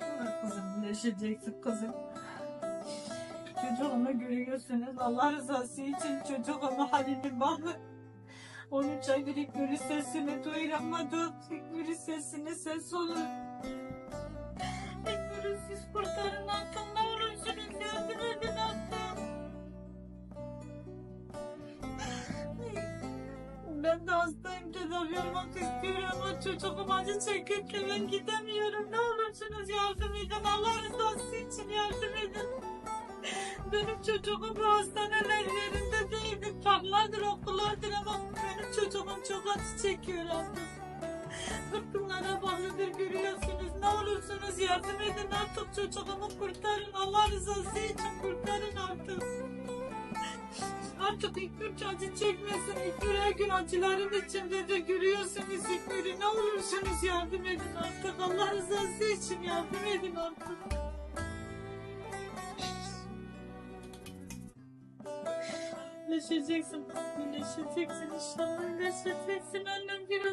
Ah Kızım iyileşeceksin kızım. Çocuğumu görüyorsunuz. Allah rızası için çocuğumu halini bakın. 13 aydır ilk sesini duyuramadım. İlk sesini ses olur. Ben de hastayım tedavi olmak istiyorum ama çocuğum acı çekirken ben gidemiyorum. Ne olursunuz yardım edin. Allah rızası için yardım edin. Benim çocuğum bu hastaneler yerinde değildi. Parklardır, okullardır ama benim çocuğum çok acı çekiyor artık. Fırtınalara bağlıdır görüyorsunuz. Ne olursunuz yardım edin artık çocuğumu kurtarın. Allah rızası için kurtarın. Artık İknur acı çekmesin. İknur her gün acıların içinde de görüyorsunuz İknur'u. Ne olursunuz yardım edin artık. Allah rızası için yardım edin artık. İyileşeceksin. İyileşeceksin inşallah. İyileşeceksin annem biraz